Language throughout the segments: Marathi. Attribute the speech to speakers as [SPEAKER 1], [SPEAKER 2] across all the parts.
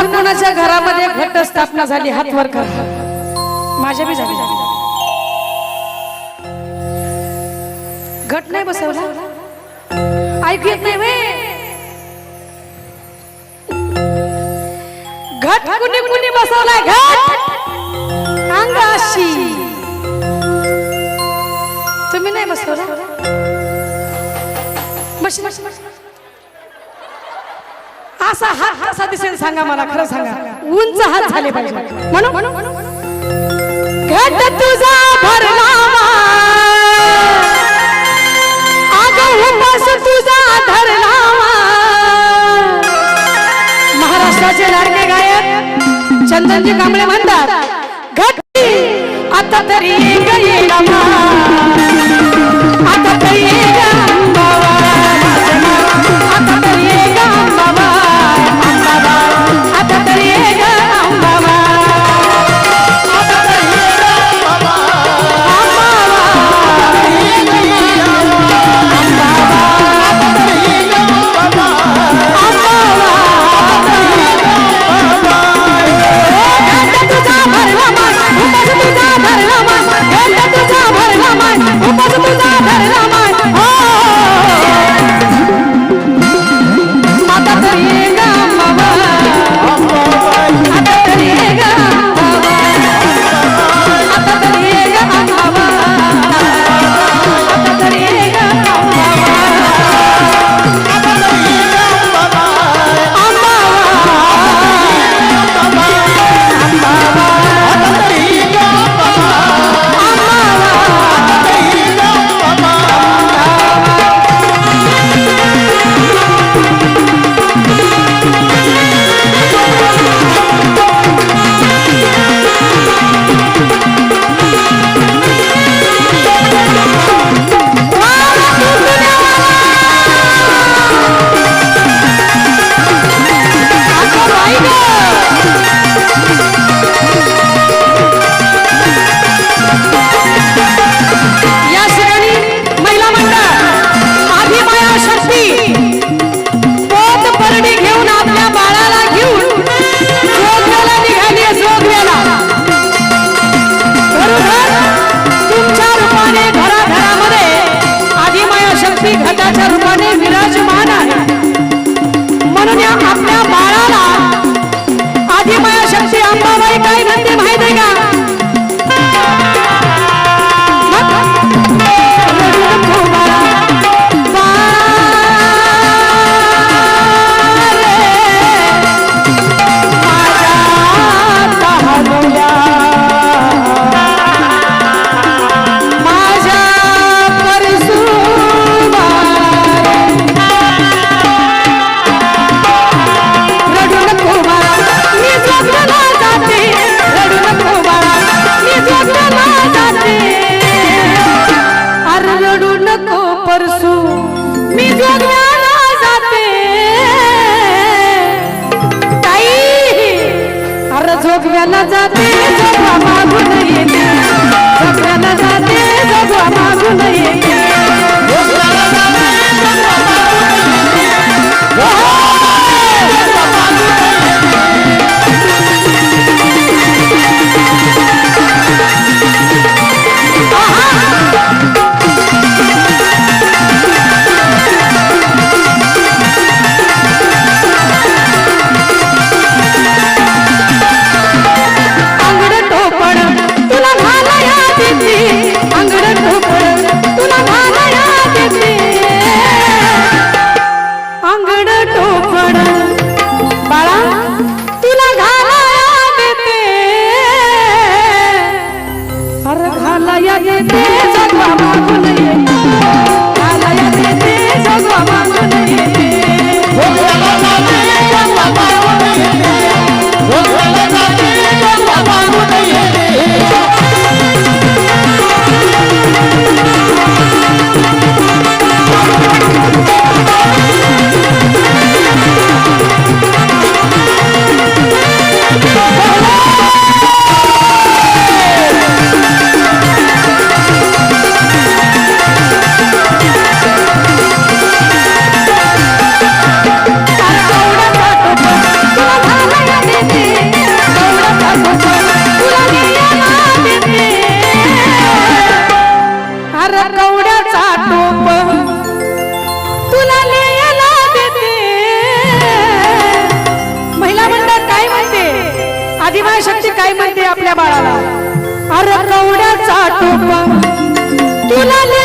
[SPEAKER 1] कुणाच्या कोणाच्या घरामध्ये घटस्थापना झाली हात वर कर. माझ्या बी झाली. घट नाही बसवला. ऐक येत नाही वे. घट कुणी कुणी बसवलाय घट. अंगाशी तुम्ही नाही बसवला? बस बस बस. असा हात कसा दिसेल सांगा मला खरं सांगा. उंच हात झाले पाहिजे. म्हणून घट तुझा भरला तुझा धरला महाराष्ट्राचे लाडके गायक चंदनजी कांबळे म्हणतात घटली आता तरी गई Gracias. नको परसू मी जोग्याला जाते ताई अरे जोगव्याला जाते जोगवा मागून येते। তুলালে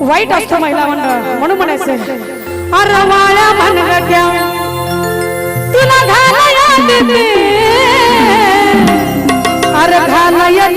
[SPEAKER 1] वाईट असतो महिला मंडळ म्हणून म्हणायचं. अरे वाळ्या भानगड्या देते अरे घालाया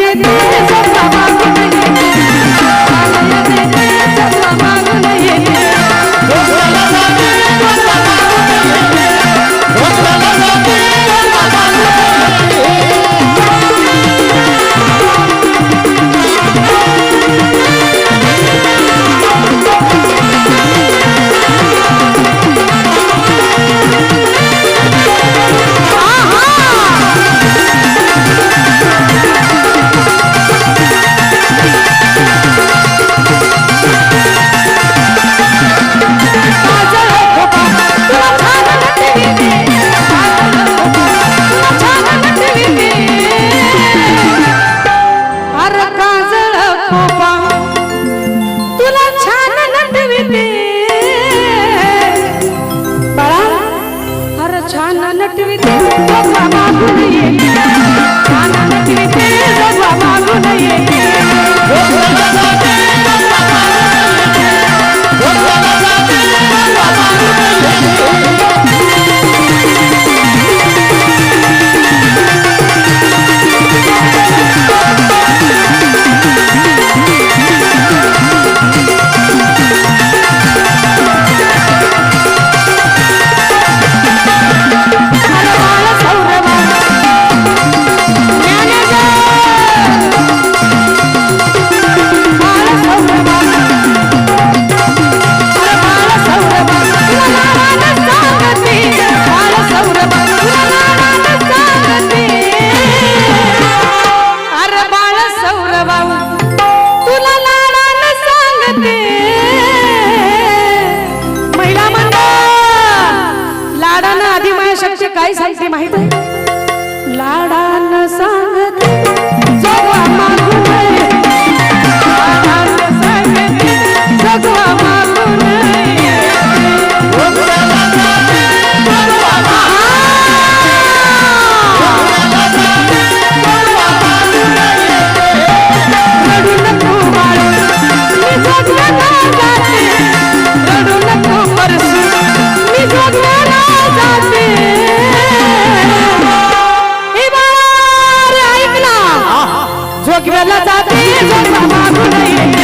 [SPEAKER 1] தேஜ சமாகுணையே